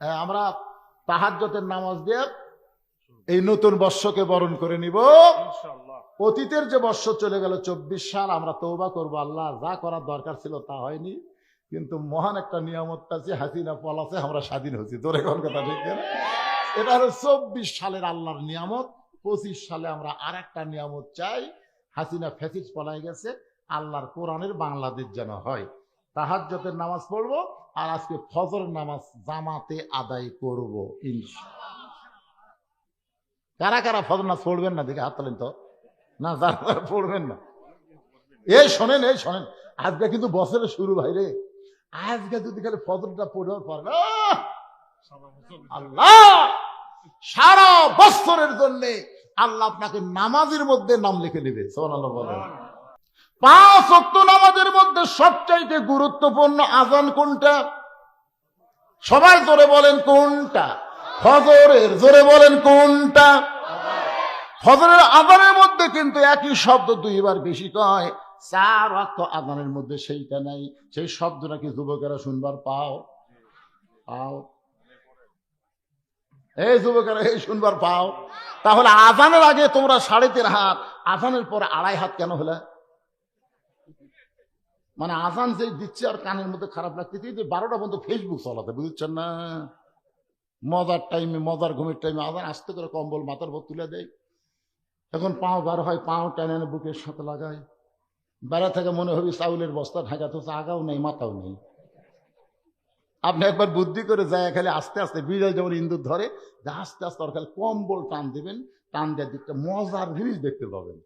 হ্যাঁ, আমরা তাহাজ্জতের নামাজ দিয়ে এই নতুন বর্ষকে বরণ করে নিব। অতীতের যে বর্ষ চলে গেল চব্বিশ সাল আমরা তৌবা করব। আল্লাহ যা করার দরকার ছিল তা হয়নি। কিন্তু মহান একটা নিয়ামত আছে হাসিনা পলাছে আমরা স্বাধীন হচ্ছি তোরে কোন কথা ঠিক এটা হলো চব্বিশ সালের আল্লাহর নিয়ামত। পঁচিশ সালে আমরা আর একটা নিয়ামত চাই। হাসিনা ফেসিস পলাই গেছে। আল্লাহর কোরআনের বাংলাদেশ যেন হয়। তাহাজ্জতের নামাজ পড়ব। আর আজকে ফজরের নামাজ জামাতে আদায় করব কারা কারা ফজর নামাজ পড়বেন না? দেখে হাত তোলেন তো। না, যারা পড়বেন না। এই শোনেন এই শোনেন। আজকে কিন্তু বছরের শুরু ভাই রে। আজকে যদি খালি ফজরটা পড়েও পারেন আহ! আল্লাহ! সারা বছরের জন্য আল্লাহ আপনাকে নামাজের মধ্যে নাম লিখে নেবে সোনাল্লাহ বলেন। পাঁচ অক্ত নামাজের মধ্যে সবচাইতে গুরুত্বপূর্ণ আজান কোনটা? সবাই জোরে বলেন কোনটা? ফজরের জোরে বলেন কোনটা? ফজরের আজানের মধ্যে কিন্তু একই শব্দ দুইবার বেশি কয়। চার অক্ত আজানের মধ্যে সেইটা নাই। সেই শব্দটা কি যুবকেরা শুনবার পাও? পাও। এই যুবকেরা, এই শুনবার পাও। তাহলে আজানের আগে তোমরা সাড়ে তিন হাত, আজানের পর আড়াই হাত কেন হলে? মানে আজান যে দিচ্ছে আর কানের মধ্যে খারাপ লাগতেছে যে বারোটা পর্যন্ত ফেসবুক চলাতে, বুঝছেন না? মজার টাইমে মজার ঘুমের টাইমে আজান, আস্তে করে কম্বল মাথার উপর তুলে দেয়। এখন পাও বার হয়, পাও টেনে বুকের সাথে লাগায়। বেড়া থেকে মনে হবে চাউলের বস্তা ঢাকা তো আগাও নেই, মাথাও নেই। আপনি একবার বুদ্ধি করে যায়, খালি আস্তে আস্তে, বিড়াল যেমন ইন্দুর ধরে, যে আস্তে আস্তে ওর খালি কম্বল টান দেবেন, টান দেওয়ার দিকটা মজার জিনিস দেখতে পাবেন।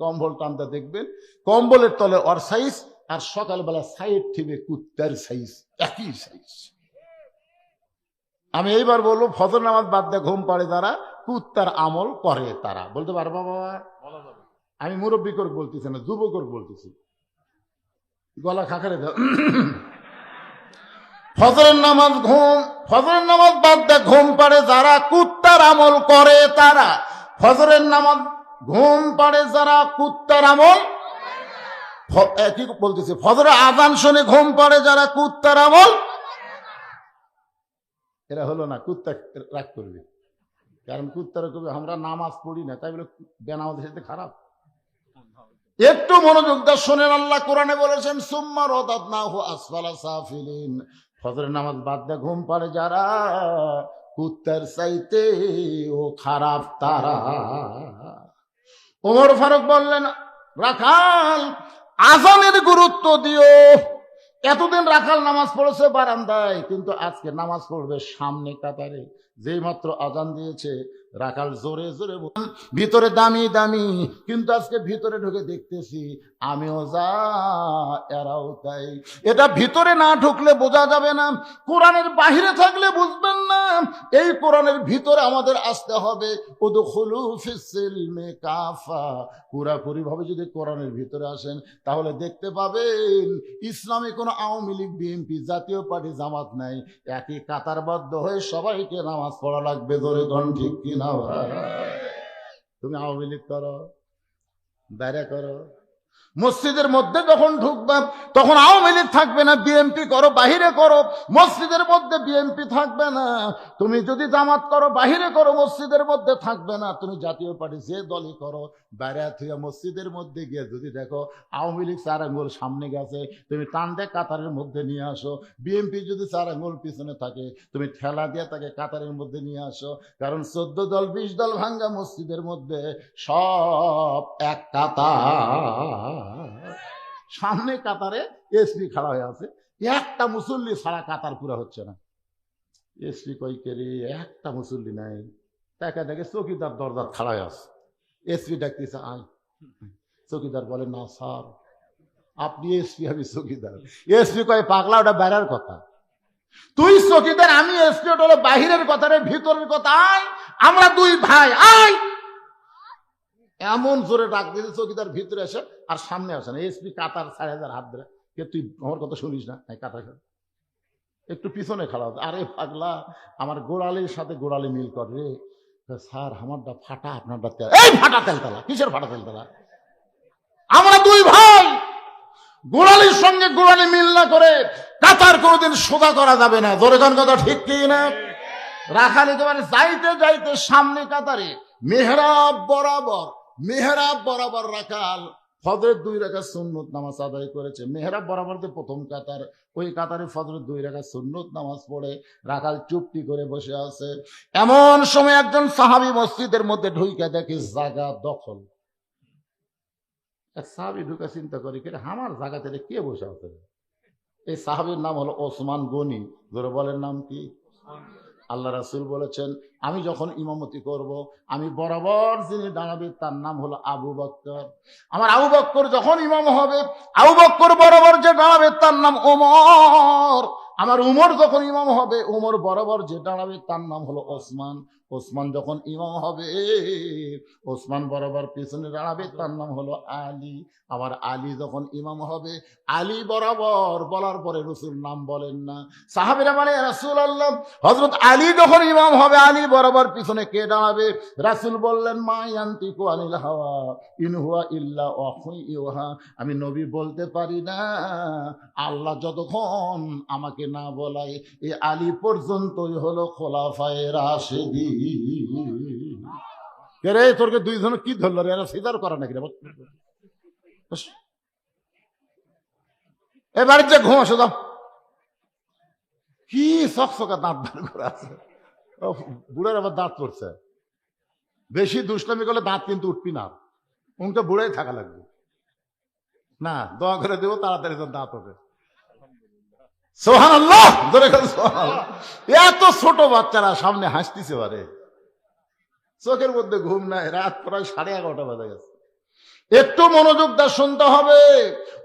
কম্বল টানটা দেখবেন, কম্বলের তলে ওর সাইজ আর সকালবেলা সাইড থেকে কুত্তার সাইজ একই সাইজ আমি এইবার বলব ফজর নামাজ বাদ দিয়ে ঘুম পাড়ে যারা কুত্তার আমল করে তারা। বলতে পারব বাবা? আমি মুরব্বী করে বলতেছি না যুবক বলতেছি। গলা খাকারে দাও। ফজরের নামাজ ঘুম ফজরের নামাজ বাদ দিয়ে ঘুম পাড়ে যারা কুত্তার আমল করে তারা। ফজরের নামাজ ঘুম পাড়ে যারা কুত্তার আমল কি বলতেছি? ফজরের আজান শুনে ঘুম পাড়ে যারা কুত্তার আমল, এরা হলো না, কুত্তা রাগ করবে। কারণ কুত্তারা কবি, আমরা নামাজ পড়ি না, তাই বলে বেনামাজ সাথে খারাপ। একটু মনোযোগ দিয়ে শোনেন, আল্লাহ কোরআনে বলেছেন, সুম্মা রদাদনাহু আসফালা সাফিলিন। ফজরের নামাজ বাদ দিয়ে ঘুম পাড়ে যারা কুত্তার চাইতে ও খারাপ তারা। ওমর ফারুক বললেন, রাখাল আজানের গুরুত্ব দিও। এতদিন রাখাল নামাজ পড়েছে বারান্দায়, কিন্তু আজকে নামাজ পড়বে সামনে কাতারে। যেই মাত্র আজান দিয়েছে রাখাল জোরে জোরে ভিতরে দামি দামি, কিন্তু আজকে ভিতরে ঢুকে দেখতেছি আমিও যা, এরাও তাই। এটা ভিতরে না ঢুকলে বোঝা যাবে না, কোরআনের বাহিরে থাকলে বুঝবেন না, এই কোরআনের ভিতরে আমাদের আসতে হবে কাফা। পুরাপুরি ভাবে যদি কোরআনের ভিতরে আসেন, তাহলে দেখতে পাবেন, ইসলামে কোনো আওয়ামী লীগ, বিএনপি জাতীয় পার্টি জামাত নাই, একই কাতারবদ্ধ হয়ে সবাইকে নামাজ পড়া লাগবে ধরে গণ ঠিক কিনা ভাই? তুমি আওয়ামী লীগ করো বাইরে করো মসজিদের মধ্যে যখন ঢুকবা, তখন আওয়ামী লীগ থাকবে না, বিএনপি করো, বাহিরে করো, মসজিদের মধ্যে বিএনপি থাকবে না। তুমি যদি জামাত করো, বাহিরে করো, মসজিদের মধ্যে থাকবে না। তুমি জাতীয় পার্টি যে দলই করো, বাইরে থেকে মসজিদের মধ্যে গিয়ে যদি দেখো, আওয়ামী লীগ চার আঙ্গুল সামনে গেছে, তুমি টানতে কাতারের মধ্যে নিয়ে আসো। বিএনপি যদি চার আঙ্গুল পিছনে থাকে, তুমি ঠেলা দিয়ে তাকে কাতারের মধ্যে নিয়ে আসো। কারণ চোদ্দ দল, বিশ দল ভাঙ্গা মসজিদের মধ্যে সব এক কাতার। সামনে কাতারে এসপি খাড়া হয়ে আছে। একটা মুসল্লি ছাড়া কাতার পুরা হচ্ছে না। এসপি কই কেরি একটা মুসল্লি নাই। তাকে দেখে চৌকিদার দরজার খাড়া হয়ে আছে। এসপি ডাকতেছে, আয়। চৌকিদার বলে, না স্যার, আপনি এসপি, আমি চৌকিদার। এসপি কয়, পাগলা, ওটা বেড়ার কথা। তুই চৌকিদার, আমি এসপি, ওটা বাহিরের কথা রে, ভিতরের কথা। আয়, আমরা দুই ভাই, আয়। এমন জোরে ডাক দিয়েছে, চৌকিদার ভিতরে এসে আর সামনে আসে না। এসপি কাতার সাড়ে হাজার হাত ধরে। কে তুই আমার কথা শুনিস না? এই কাতার। একটু পিছনে হতো। আরে পাগলা, আমার গোড়ালির সাথে গোড়ালি মিল কর রে। স্যার, আমারটা ফাটা, আপনারটা তেল। এই ফাটা তেলতলা, কিসের ফাটা তেলতলা? আমরা দুই ভাই, গোড়ালির সঙ্গে গোড়ালি মিল না করে কাতার কোনোদিন সোজা করা যাবে না। জোরে গান কথা ঠিক কি না? রাখাল একেবারে যাইতে যাইতে সামনে কাতারে মেহরাব বরাবর মেহরাব বরাবর রাখাল ফজরের দুই রেখা সুন্নত নামাজ আদায় করেছে। মেহরাব বরাবর যে প্রথম কাতার, ওই কাতারে ফজরের দুই রেখা সুন্নত নামাজ পড়ে রাখাল চুপটি করে বসে আছে। এমন সময় একজন সাহাবি মসজিদের মধ্যে ঢুইকা দেখে জাগা দখল। সাহাবি ঢুকে চিন্তা করি, কে আমার জায়গাতে রে, কে বসে আছে এই সাহাবির নাম হলো ওসমান গনি। ধরে নাম কি? আল্লাহ রাসুল বলেছেন, আমি যখন ইমামতি করব, আমি বরাবর যিনি দাঁড়াবে তার নাম হলো আবু বক্কর। আমার আবু বক্কর যখন ইমাম হবে, আবু বক্কর বরাবর যে দাঁড়াবে তার নাম ওমর। আমার উমর যখন ইমাম হবে, উমর বরাবর যে দাঁড়াবে তার নাম হলো ওসমান। ওসমান যখন ইমাম হবে, ওসমান বরাবর পিছনে দাঁড়াবে, তার নাম হলো আলী। আবার আলী যখন ইমাম হবে, আলী বরাবর বলার পরে রসুল নাম বলেন না। সাহাবিরা মানে রাসুল আল্লাহ হজরত আলী যখন ইমাম হবে, আলী বরাবর পিছনে কে দাঁড়াবে? রাসুল বললেন, মা ইয়ান্তিকু আনিল হাওয়া, ইন হুয়া ইল্লা ওয়াহুই ইউহা। আমি নবী বলতে পারি না। আল্লাহ যতক্ষণ আমাকে না বলায় এই আলী পর্যন্তই হলো খোলাফায়ে রাশেদি। রে তোরকে দুইজন কি ধরলো রে? এরা সিদার করা নাকি রে? এবার যে, ঘুম আসো দাও কি চকচকা দাঁত বার করে আছে। বুড়ের আবার দাঁত পড়ছে। বেশি দুষ্টামি করলে দাঁত কিন্তু উঠবি না। উনকে বুড়াই থাকা লাগবে। না, দোয়া করে দেবো, তাড়াতাড়ি দাঁত ওঠে সোহান আল্লাহ ধরে এত ছোট বাচ্চারা সামনে হাসতেছে পারে চোখের মধ্যে ঘুম নাই, রাত প্রায় সাড়ে এগারোটা বাজে গেছে। একটু মনোযোগ দা শুনতে হবে।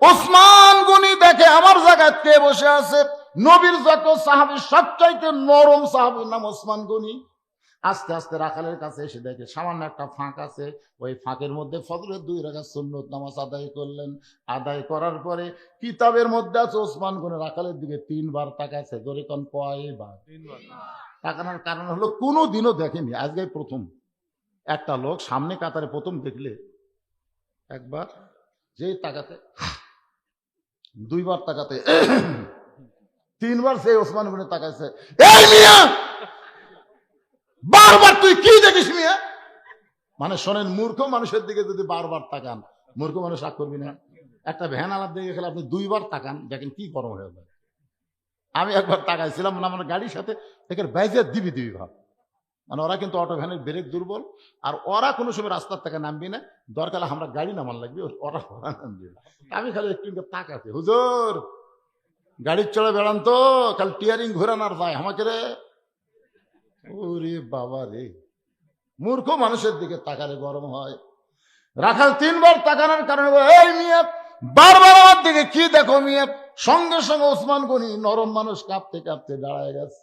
ওসমান গনি দেখে আমার জায়গায় কে বসে আছে? নবীর যত সাহাবি, সবচাইতে নরম সাহাবির নাম ওসমান গনি। আস্তে আস্তে রাখালের কাছে এসে দেখে সামান্য একটা ফাঁক আছে। ওই ফাঁকের মধ্যে ফজরের দুই রাখা সুন্নত নামাজ আদায় করলেন। আদায় করার পরে কিতাবের মধ্যে আছে ওসমান গনি রাখালের দিকে তিনবার তাকাছে ধরে কোন কয়বার? তাকানোর কারণ হলো কোনো দিনও দেখেনি। আজকে প্রথম। একটা লোক সামনে কাতারে প্রথম দেখলে একবার যেই তাকাতে দুইবার তাকাতে তিনবার সেই ওসমান গুনে তাকাইছে এই মিয়া! বারবার তুই কি দেখিস মিয়া? মানে শোনেন, মূর্খ মানুষের দিকে যদি বারবার তাকান, মূর্খ মানুষ রাগ করবি না। একটা ভ্যান আলাপ দিকে গেলে আপনি দুইবার তাকান, দেখেন কি গরম হয়ে যায় আমি একবার তাকাইছিলাম না আমার গাড়ির সাথে এখানে বাইজে দিবি দিবি ভাব। মানে ওরা কিন্তু অটো ভ্যানের ব্রেক দুর্বল, আর ওরা কোনো সময় রাস্তার থেকে নামবি না। দরকার আমরা গাড়ি নামান লাগবে, ওরা ওরা নামবি। আমি খালি একটু তাকাতে হুজুর, গাড়ির চড়ে বেড়ান তো কাল টিয়ারিং ঘুরান আর যায় আমাকে রে। ওরে বাবা রে। মূর্খ মানুষের দিকে তাকালে গরম হয়। রাখাল তিনবার তাকানোর কারণে এই মিয়া বারবার আমার দিকে কি দেখো মিয়া সঙ্গে সঙ্গে ওসমান গনি নরম মানুষ কাঁপতে কাঁপতে দাঁড়ায় গেছে।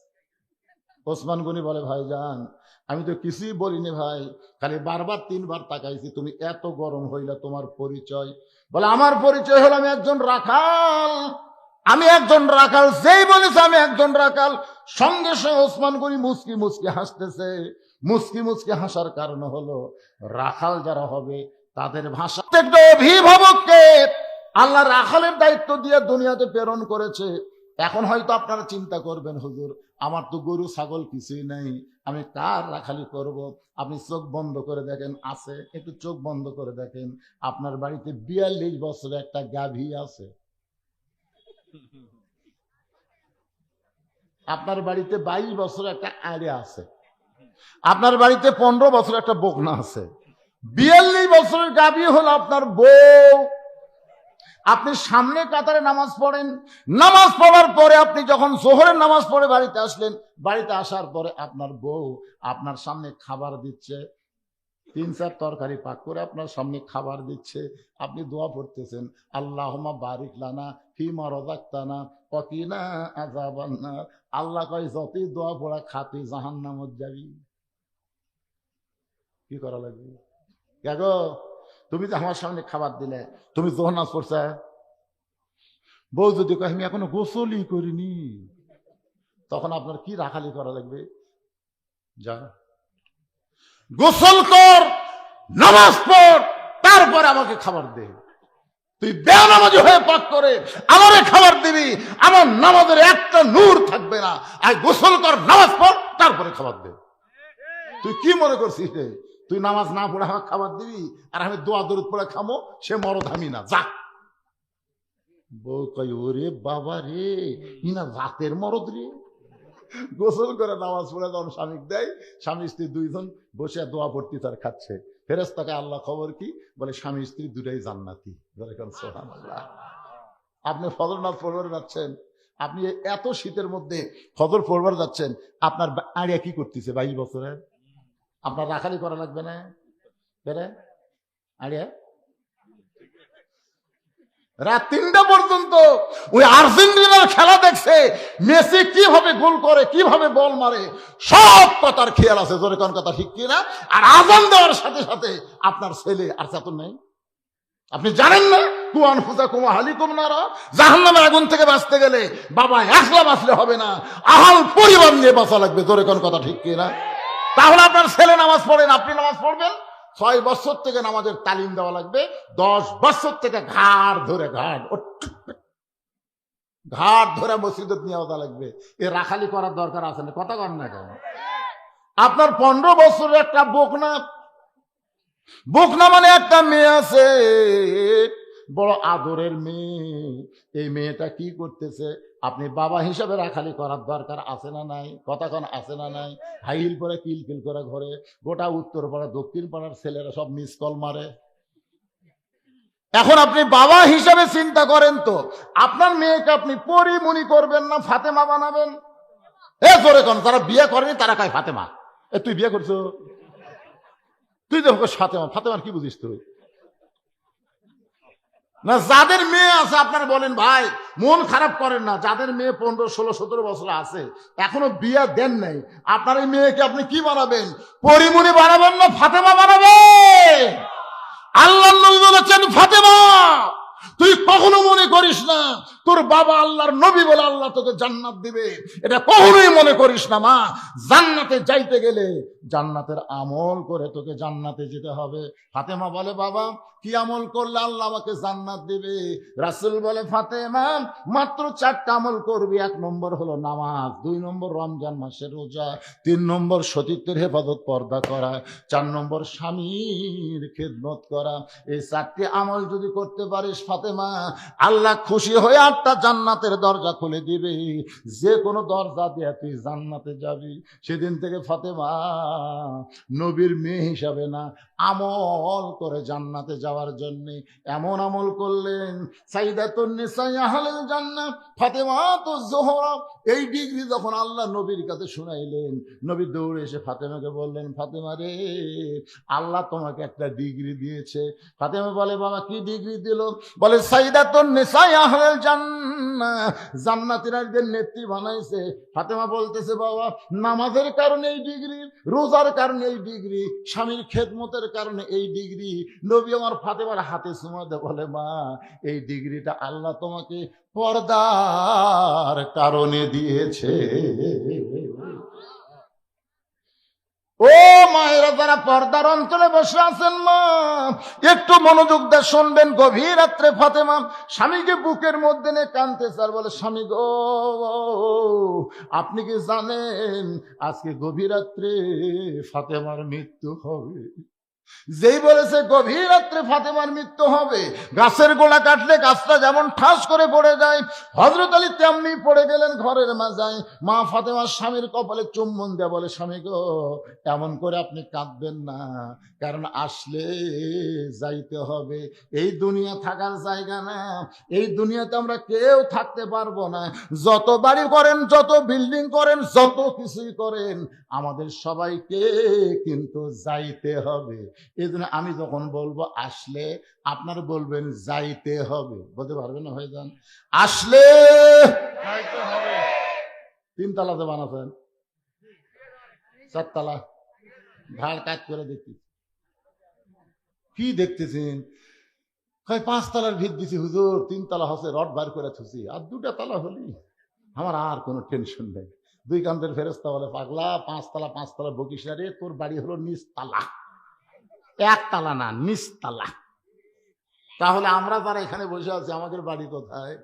ওসমান গনি বলে ভাই যান আমি তো কিছুই বলিনি ভাই। খালি বারবার তিনবার তাকাইছি। তুমি এত গরম হইলা তোমার পরিচয়। বলে, আমার পরিচয় হলো আমি একজন রাখাল। আমি একজন রাখাল যেই বলেছে আমি একজন রাখাল সঙ্গে সঙ্গে ওসমান গনি মুসকি মুসকি হাসতেছে। মুসকি মুসকি হাসার কারণ হলো, রাখাল যারা হবে, তাদের ভাষা প্রত্যেকটা অভিভাবককে আল্লাহ রাখালের দায়িত্ব দিয়ে দুনিয়াতে প্রেরণ করেছে। এখন হয়তো আপনারা চিন্তা করবেন, হুজুর, আমার তো গরু, ছাগল কিছুই নাই। আমি কার রাখালি করব? আপনি চোখ বন্ধ করে দেখেন, আছে, একটু চোখ বন্ধ করে দেখেন। আপনার বাড়িতে বিয়াল্লিশ বছরে একটা গাভী আছে। আপনার বাড়িতে বাইশ বছর একটা আড়ে আছে। আপনার বাড়িতে পনেরো বছর একটা বকনা আছে। বিয়াল্লিশ বছরের গাভী হলো আপনার বউ। আপনি সামনে কাতারে নামাজ পড়েন। নামাজ পড়ার পরে আপনি যখন জোহরের নামাজ পড়ে বাড়িতে আসলেন, বাড়িতে আসার পরে আপনার বউ আপনার সামনে খাবার দিচ্ছে তিন চার তরকারি পাক করে আপনার সামনে খাবার দিচ্ছে, আপনি দোয়া পড়তেছেন আল্লাহমা বারিক লানা ফিমা রজাক্তানা ককিনা আজাবান্না আল্লাহ কয়, যতই দোয়া পড়া খাতি জাহান নামত যাবি। কি করা লাগবে? দেখো তুমি যে আমার সামনে খাবার দিলে, তুমি নাচ করছে বউ যদি কয়, আমি এখনও গোসলই করিনি। তখন আপনার কি রাখালি করা লাগবে? যা গোসল কর, নামাজ পড়, তারপরে আমাকে খাবার দে। তুই বেনামাজি হয়ে পাক করে, আমারে খাবার দিবি, আমার নামাজের একটা নূর থাকবে না। আর গোসল কর, নামাজ পড়, তারপরে খাবার দে। তুই কি মনে করছিস তুই নামাজ না পড়ে আমাকে খাবার দিবি, আর আমি দোয়া দরুদ পড়ে খামো, সে মরদ আমি না। যা। বউ কই ওরে বাবা রে, ইনা রাতের মরদ রে। গোসল করে নামাজ পড়ে যখন স্বামীক দেয়, স্বামী স্ত্রী দুইজন বসে দোয়া পড়তি তার খাচ্ছে। ফেরেস্তাকে আল্লাহ খবর কি? বলে, স্বামী স্ত্রী দুটাই জান্নাতি। আপনি ফজর নামাজ পড়বার যাচ্ছেন, আপনি এত শীতের মধ্যে ফজর পড়বার যাচ্ছেন, আপনার আড়িয়া কি করতেছে বাইশ বছরের? আপনার রাখালি করা লাগবে না? বেড়ে? আড়িয়া? রাত তিনটা পর্যন্ত ওই আর্জেন্টিনার খেলা দেখছে। মেসি কীভাবে গোল করে, কীভাবে বল মারে, সব কথার খেয়াল আছে। জোরে কোন কথা, ঠিক কিনা? আর আজান দেওয়ার সাথে সাথে আপনার ছেলে আর চাতুর নেই। আপনি জানেন না? কুয়ান ফুজা কুমা হালি কুম নারা। জাহান নামে আগুন থেকে বাঁচতে গেলে বাবা একলা বাঁচলে হবে না। আহাল পরিবার নিয়ে বাঁচা লাগবে। জোরে কোন কথা, ঠিক কিনা? তাহলে আপনার ছেলে নামাজ পড়েন, আপনি নামাজ পড়বেন? ছয় বছর থেকে নামাজের তালিম দেওয়া লাগবে, দশ বছর থেকে ঘাড় ধরে, ঘাড়। ঘাড় ধরে মসজিদে নিয়ে আসা লাগবে এ রাখালি করার দরকার আছে না, কথা কর না কেন আপনার পনেরো বছরের একটা বোকনা বোকনা মানে একটা মেয়ে আছে বড় আদরের মেয়ে। এই মেয়েটা কি করতেছে? আপনি বাবা হিসাবে রাখালি করার দরকার আছে না নাই? কতক্ষণ আছে না নাই? হাইল করে, কিল করে ঘরে। গোটা উত্তর পাড়া, দক্ষিণ পাড়ার ছেলেরা সব মিস কল মারে। এখন আপনি বাবা হিসাবে চিন্তা করেন তো, আপনার মেয়েকে আপনি পরিমণি করবেন না, ফাতেমা বানাবেন? এ জোরে কোন তারা বিয়ে করেনি তারা কয় ফাতেমা? এ, তুই বিয়ে করছ? তুই দেখো ফাতেমা, ফাতেমার কি বুঝিস তুই? না, যাদের মেয়ে আছে, আপনার বলেন, ভাই, মন খারাপ করেন না। যাদের মেয়ে পনেরো, ষোলো, সতেরো বছর আছে, এখনও বিয়া দেন নাই। আপনার এই মেয়েকে আপনি কি বানাবেন? পরিমণি বানাবেন না, ফাতেমা বানাবেন? আল্লাহ বলেছেন, ফাতেমা, তুই কখনো মনে করিস না তোর বাবা আল্লাহর নবী বলে আল্লাহ তোকে জান্নাত দিবে। এটা কখনোই মনে করিস না, মা। জান্নাতে যাইতে গেলে জান্নাতের আমল করে তোকে জান্নাতে যেতে হবে। ফাতেমা বলে, বাবা, কি আমল করলে আল্লাহ আমাকে জান্নাত দিবে? রাসুল বলে, ফাতেমা, মাত্র চারটা আমল করবি। এক নম্বর হলো নামাজ, দুই নম্বর রমজান মাসের রোজা, তিন নম্বর সতীত্বের হেফাজত পর্দা করা, চার নম্বর স্বামীর খেদমত করা। এই চারটি আমল যদি করতে পারিস, ফাতেমা, আল্লাহ খুশি হয়ে আটটা জান্নাতের দরজা খুলে দিবে। যে কোনো দরজা দিয়ে তুই জান্নাতে যাবি। সেদিন থেকে ফাতেমা নবীর মেয়ে হিসাবে না, আমল করে জান্নাতে যাওয়ার জন্য এমন আমল করলেন, সাইদাতুন নিসাই আহলেল জান্নাত ফাতেমা তো জোহরা। এই ডিগ্রি যখন আল্লাহ নবীর কাছে শুনাইলেন, নবী দৌড়ে এসে ফাতেমাকে বললেন, ফাতেমা রে, আল্লাহ তোমাকে একটা ডিগ্রি দিয়েছে। ফাতেমা বলে, বাবা, কি ডিগ্রি দিল? বলে, সাইদাতুন নিসাই আহলেল জান্নাত জান্নাতীদের নেত্রী বানাইছে, ফাতেমা বলতেছে, বাবা, নামাজের কারণে এই ডিগ্রি, রোজার কারণে এই ডিগ্রি, স্বামীর খেদমতের কারণে এই ডিগ্রি। নবী আমার ফাতেমার হাতে বলে, মা, এই ডিগ্রিটা আল্লাহ তোমাকে পর্দার কারণে দিয়েছে। ও মায়েরা যারা পর্দার অঞ্চলে বসে আছেন মা, একটু মনোযোগ দিয়ে শুনবেন। গভীর রাত্রে ফাতেমা স্বামীকে বুকের মধ্যে নিয়ে কানতে স্যার বলে, স্বামী গো, আপনি কি জানেন, আজকে গভীর রাত্রে ফাতেমার মৃত্যু হবে? যেই বলেছে, গভীর রাত্রে ফাতেমার মৃত্যু হবে। গাছের গোড়া কাটলে গাছটা যেমন ঠাস করে পড়ে যায় হজরত আলী তেমনি পড়ে গেলেন ঘরের মাজায় মা ফাতেমার স্বামীর কপালে চুম্বন দেয়া বলে, স্বামী গো, এমন করে আপনি কাঁদবেন না, কারণ আসলে যাইতে হবে। এই দুনিয়া থাকার জায়গা না, এই দুনিয়াতে আমরা কেউ থাকতে পারব না। যত বাড়ি করেন, যত বিল্ডিং করেন, যত কিছুই করেন, আমাদের সবাইকে কিন্তু যাইতে হবে। এই জন্য আমি যখন বলব, আসলে আপনার বলবেন যাইতে হবে। বলতে পারবেন হয়ে যান। আসলে তিন তালাতে বানাতেন চারতলা। ঘাড় কাজ করে দেখতে কি দেখতেছেন? কয় পাঁচ তালার ভিত দিছি, হুজুর তিন তালা হসে রড বার করে থুসি আর দুটা তালা হলি। আমার আর কোনো টেনশন নেই। দুই কান্তের ফেরস্তা বলে, পাগলা, পাঁচতলা পাঁচতলা বকিস রে, তোর বাড়ি হলো নিচতলা। একতলা না, নিচতলা। তাহলে আমরা যারা এখানে বসে আছি, আমাদের বাড়ি কোথায়?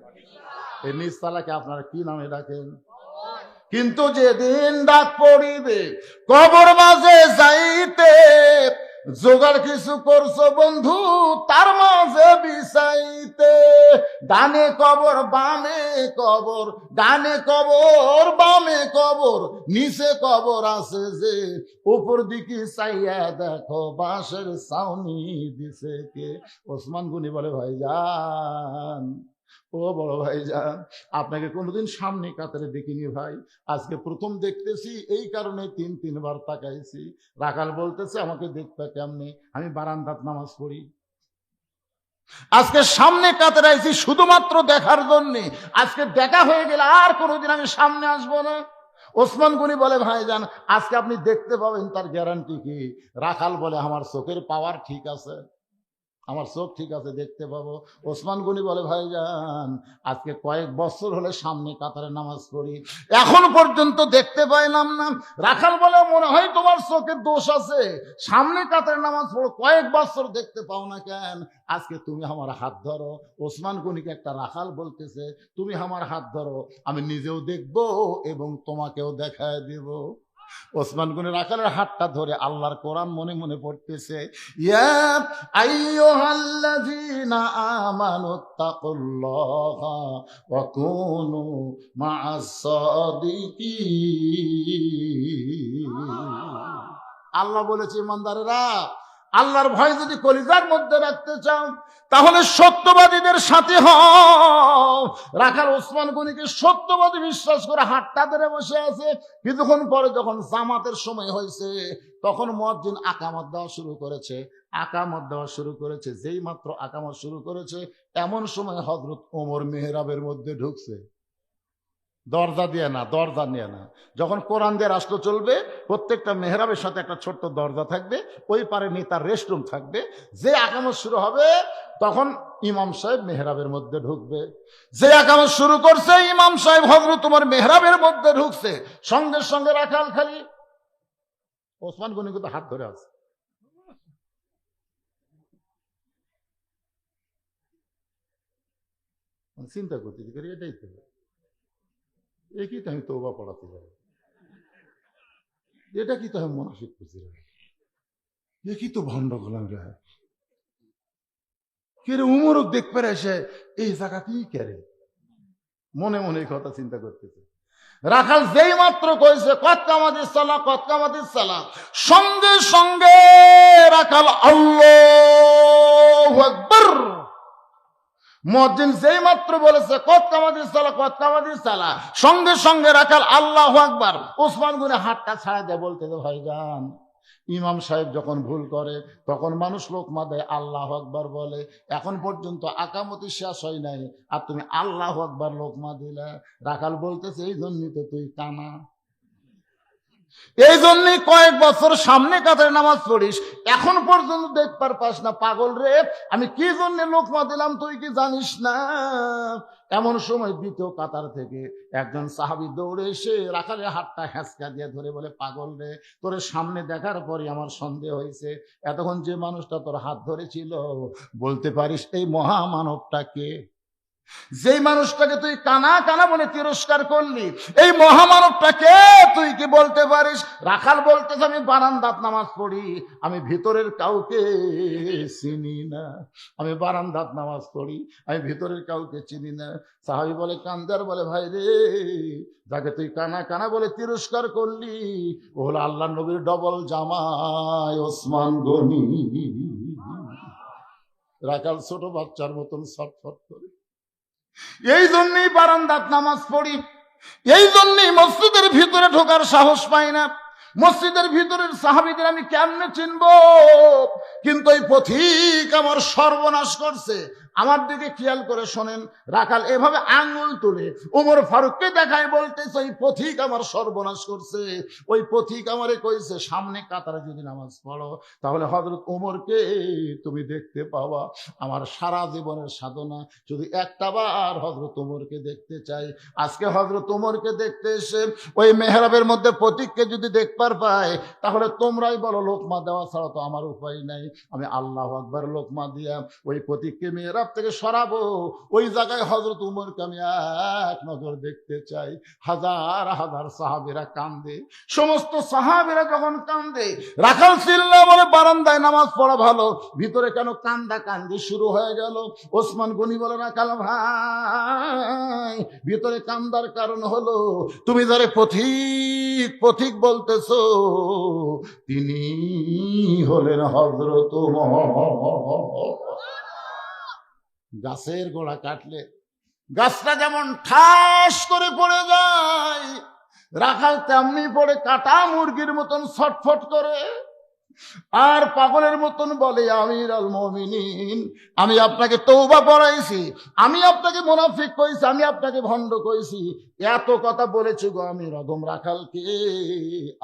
এই নিচতলাকে আপনারা কি নামে ডাকেন? কিন্তু যেদিন ডাক পড়িবে, কবর মাঝে যাইতে জোগাড় কিছু করছ বন্ধু? তার মাঝে বিছাইতে ডানে কবর, বামে কবর, ডানে কবর, বামে কবর, নিচে কবর আছে যে, উপর দিকে চাইয়া দেখো, বাঁশের সাউনি দিছে কে? ওসমান গুনি বলে ভাই যান ও বড় ভাই যান আপনাকে কোনোদিন সামনে কাতারে দেখিনি ভাই। আজকে প্রথম দেখতেছি, এই কারণে তিন, তিনবার তাকাইছি। রাখাল বলতেছে, আমাকে দেখতে কেমনে? আমি বারান্দাত নামাজ পড়ি। আজকে সামনে কাতারে আইছি শুধুমাত্র দেখার জন্যে। আজকে দেখা হয়ে গেলে আর কোনোদিন আমি সামনে আসব না। ওসমান গনি বলে ভাই যান আজকে আপনি দেখতে পাবেন তার গ্যারান্টি কি? রাখাল বলে, আমার চোখের পাওয়ার ঠিক আছে। আমার চোখ ঠিক আছে, দেখতে পাবো। ওসমান গনি বলে ভাইজান আজকে কয়েক বছর হলে সামনে কাতারে নামাজ পড়ি। এখন পর্যন্ত দেখতে পাইলাম না। রাখাল বলে, মনে হয় তোমার চোখের দোষ আছে। সামনে কাতারে নামাজ পড়ো, কয়েক বছর দেখতে পাও না কেন? আজকে তুমি আমার হাত ধরো। ওসমান গনিকে একটা রাখাল বলতেছে, তুমি আমার হাত ধরো, আমি নিজেও দেখব এবং তোমাকেও দেখায় দেব। ওসমান গুনের আকারের হাতটা ধরে আল্লাহর কোরআন মনে মনে পড়তেছে আল্লাহ বলেছে ইমানদারেরা আল্লাহর ভয় যদি কলিজার মধ্যে রাখতে চাও, তাহলে সত্যবাদীদের সাথে হও। রাখাল ওসমান গনিকে সত্যবাদী বিশ্বাস করে হাটটা ধরে বসে আছে। কিছুক্ষণ পরে যখন জামাতের সময় হয়েছে, তখন মসজিদ আকামত দেওয়া শুরু করেছে। আকামত দেওয়া শুরু করেছে যেই মাত্র আকামত শুরু করেছে, এমন সময় হজরত ওমর মেহরাবের মধ্যে ঢুকছে। দরজা দিয়ে না, দরজা নিয়ে না। যখন কোরআন দিয়ে রাষ্ট্র চলবে, প্রত্যেকটা মেহরাবের সাথে একটা ছোট্ট দরজা থাকবে, ওই পারে নিয়ে তার রেস্টরুম থাকবে। যে আকামত শুরু হবে, তখন ইমাম সাহেব মেহরাবের মধ্যে ঢুকবে। যে আকামত শুরু করছে, ইমাম সাহেব হজরত তোমার মেহরাবের মধ্যে ঢুকছে। সঙ্গে সঙ্গে রাখাল খালি। ওসমান গনি কিন্তু হাত ধরে আছে। চিন্তা করতেছি করি এটাই তো। একই তো আমি তৌবা পড়াতে যাই এটা কি তো আমি মানসিক করছি একই তো ভণ্ড গোলাম রে কে রে উমরক দেখবে এসে এই জায়গাতেই কেরে মনে মনে এই কথা চিন্তা করতেছে। রাখাল যেই মাত্র কইছে, কত কামাদিস সালা কত কামাদিস সালা সঙ্গে সঙ্গে রাখাল আল্লাহ আকবর মসজিদ যেই মাত্র বলেছে, কত কামাদি সালা, কত কামাদি সালা। সঙ্গে সঙ্গে রাখাল, আল্লাহ আকবার। ওসমান গুনে হাতটা ছাড়া দেয়, বলতে দে ভাইজান ইমাম সাহেব যখন ভুল করে, তখন মানুষ লোকমা দেয় আল্লাহ আকবার বলে। এখন পর্যন্ত আকামতি শেষ হয় নাই, আর তুমি আল্লাহ আকবার লোকমা দিলে রাখাল বলতেছে, এই জন্যই তো তুই কানা। এই জন্যই কয়েক বছর সামনে কাতারে নামাজ পড়িস, এখন পর্যন্ত দেখবার পাস না, পাগল রে। আমি কি জন্য লোকমা দিলাম, তুই কি জানিস না? এমন সময় দ্বিতীয় কাতার থেকে একজন সাহাবি দৌড়ে এসে রাখালে হাতটা হ্যাঁচকা দিয়ে ধরে বলে, পাগল রে, তোর সামনে দেখার পরই আমার সন্দেহ হয়েছে। এতক্ষণ যে মানুষটা তোর হাত ধরেছিল, বলতে পারিস এই মহামানবটা কে? যেই মানুষটাকে তুই কানা কানা বলে তিরস্কার করলি, এই মহামানবটাকে তুই কি বলতে পারিস? রাখাল বলতেছে, আমি বারান্দাত নামাজ পড়ি, আমি ভিতরের কাউকে চিনি না। আমি বারান্দাত নামাজ পড়ি, আমি ভিতরের কাউকে চিনি না। সাহাবি বলে, কান্দার বলে, ভাই রে, যাকে তুই কানা কানা বলে তিরস্কার করলি, ও হলো আল্লাহ নবীর ডবল জামাই, ওসমান গনি। রাখাল ছোট বাচ্চার মতন ছটফট করে। এই জন্যই বারান্দাত নামাজ পড়ি। এই জন্যই মসজিদের ভিতরে ঢোকার সাহস পাই না। মসজিদের ভিতরের সাহাবিদের আমি কেমনে চিনব? কিন্তু এই পথিক আমার সর্বনাশ করছে। আমার দিকে খেয়াল করে শোনেন, রাখাল এভাবে আঙুল তুলে উমর ফারুককে দেখায় বলতেছে ওই পথিক আমার সর্বনাশ করছে। ওই পথিক আমারে কইছে, সামনে কাতারে যদি নামাজ পড়ো, তাহলে হজরত উমরকে তুমি দেখতে পাওয়া আমার সারা জীবনের সাধনা যদি একটা বার হজরত উমরকে দেখতে চাই। আজকে হজরত উমরকে দেখতে এসে ওই মেহরাবের মধ্যে প্রতীককে যদি দেখবার পাই তাহলে তোমরাই বলো, লোকমা দেওয়া ছাড়া তো আমার উপায় নাই। আমি আল্লাহ আকবার লোকমা দিয়া ওই প্রতীককে মেয়েরাব মিহরাব থেকে সরাবো। ওই জায়গায় হজরত উমরকে আমি এক নজর দেখতে চাই। হাজার হাজার সাহাবিরা কান্দে। সমস্ত সাহাবিরা যখন কান্দে, রাখাল সিল্লা বলে বারান্দায় নামাজ পড়া ভালো। ভিতরে কেন কান্দা কান্দি শুরু হয়ে গেল। ওসমান গনি বলে, রাখাল ভাই, ভিতরে কান্দার কারণ হলো, তুমি যারে পথিক পথিক বলতেছো, তিনি হলেন হজরত গাছের গোড়া কাটলে গাছটা যেমন ঠাস করে পড়ে যায়, রাখাল তেমনি পড়ে কাটা মুরগির মতন ছটফট করে। আর পাগলের মতন বলে, আমির আল মমিনিন, আমি আপনাকে তৌবা পড়াইছি আমি আপনাকে মোনাফিক কইছি, আমি আপনাকে ভণ্ড কইছি। এত কথা বলেছি গো আমি রদম রাখালকে,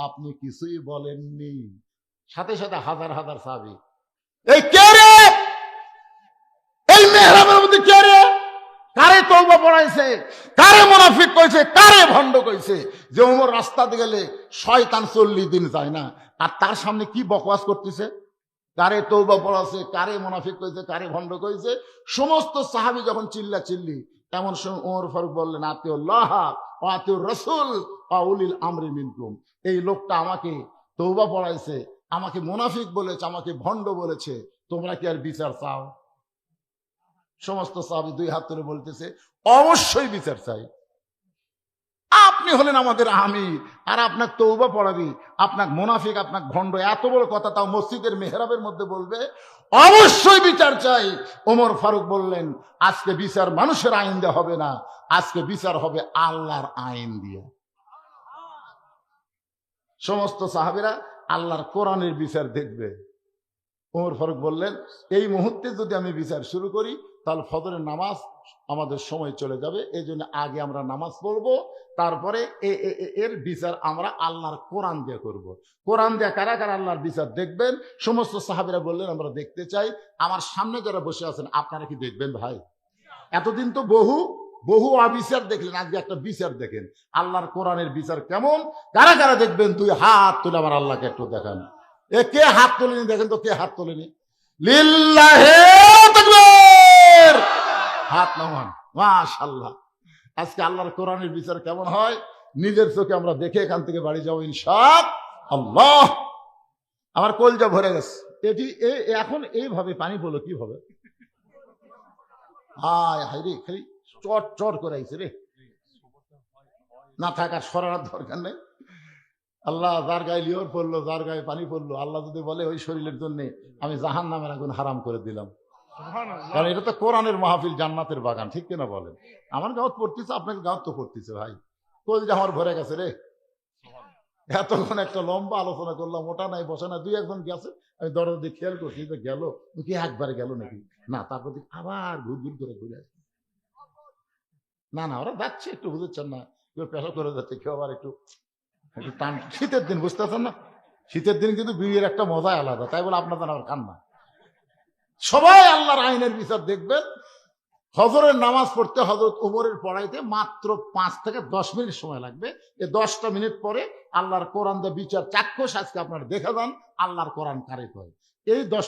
আপনি কিছুই বলেননি। সাথে সাথে হাজার হাজার সাবি এই কে রে? মধ্যে কারে তৌবা পড়াইছে কারে মোনাফিক কইছে, কারে ভণ্ড কইছে, যে রাস্তাতে গেলে শয়তান চল্লিশ দিন যায় না। আর তার সামনে কি বকওয়াস করতেছে? কারে তৌবা পড়াছে কারে মোনাফিক কইছে, কারে ভণ্ড কইছে? সমস্ত সাহাবি যখন চিল্লা চিল্লি, এমন সময় ফারুক বললেন আতিউর রসুল আমরি মিনকুম। এই লোকটা আমাকে তৌবা পড়াইছে আমাকে মোনাফিক বলেছে, আমাকে ভণ্ড বলেছে, তোমরা কি আর বিচার চাও? সমস্ত সাহাবি দুই হাত তুলে বলতেছে, অবশ্যই বিচার চাই। আপনি হলেন আমাদের আমির, আর আপনার তৌবা পড়াবি, আপনার মোনাফিক, আপনার ভণ্ড এত বড় কথা তাও মসজিদের মেহরাবের মধ্যে বলবে? অবশ্যই বিচার চাই। ওমর ফারুক বললেন, আজকে বিচার মানুষের আইন দিয়ে হবে না, আজকে বিচার হবে আল্লাহর আইন দিয়ে। সমস্ত সাহাবিরা আল্লাহর কোরআনের বিচার দেখবে। ওমর ফারুক বললেন, এই মুহূর্তে যদি আমি বিচার শুরু করি তাহলে ফজরের নামাজ আমাদের সময় চলে যাবে। এই জন্য আগে আমরা নামাজ পড়ব, তারপরে এর বিচার আমরা আল্লাহর কোরআন দিয়ে করব। কোরআন দিয়ে কারা কারা আল্লাহর বিচার দেখবেন? সমস্ত সাহাবিরা বললেন, আমরা দেখতে চাই। আমার সামনে যারা বসে আছেন, আপনারা কি দেখবেন ভাই? এতদিন তো বহু বহু অবিচার দেখলেন, আজকে একটা বিচার দেখেন। আল্লাহর কোরআনের বিচার কেমন? কারা কারা দেখবেন? তুই হাত তুলে আমার আল্লাহকে একটু দেখান। এ কে হাত তোলেনি দেখেন তো, কে হাত তোলেনি? লিল্লাহে হাত নামান মাশাআল্লাহ। আজকে আল্লাহর কোরআনের বিচার কেমন হয়? নিজের চোখে আমরা দেখে এখান থেকে বাড়ি যাব ইনশাআ আল্লাহ আমার কলজা ভরে গেছে। এটি এখন এইভাবে পানি পড়ল কীভাবে? হায় হায় রে, খালি চট চট করে রে। না থাকার সরার দরকার নেই। আল্লাহ যার গায়ে লিওর পড়ল, যার গায়ে পানি পড়ল, আল্লাহ যদি বলে ওই শরীরের জন্য আমি জাহান নামের আগুন হারাম করে দিলাম। কারণ এটা তো কোরআনের মাহফিল জান্নাতের বাগান ঠিক কিনা বলেন? আমার গাঁত পড়তেছে আপনাকে গাঁত তো পড়তেছে ভাই। যে আমার ভরে গেছে রে? এতক্ষণ একটা লম্বা আলোচনা করলাম ওটা নাই বসে না দুই একজন গেছে আমি দরজা দিয়ে খেয়াল করছি যে গেল কি একবারে গেল নাকি? না তারপর আবার ঘুর ঘুর করে ঘুরে আসছে। না না ওরা যাচ্ছে একটু বুঝেছেন না কেউ পেশা করে যাচ্ছে কেউ আবার একটু একটু টান শীতের দিন বুঝতেছেন না? শীতের দিন কিন্তু বিয়ের একটা মজাই আলাদা তাই বলে আপনাদের আবার কান্না? সবাই আল্লাহর আইনের বিচার দেখবেন। হজরের নামাজ পড়তে হজরত উমরের পড়াইতে মাত্র পাঁচ থেকে দশ মিনিট সময় লাগবে। এ দশটা মিনিট পরে আল্লাহর কোরআন দা বিচার চাক্ষুষ আজকে আপনারা দেখে দেন আল্লাহর কোরআন কারে হয়। এই দশ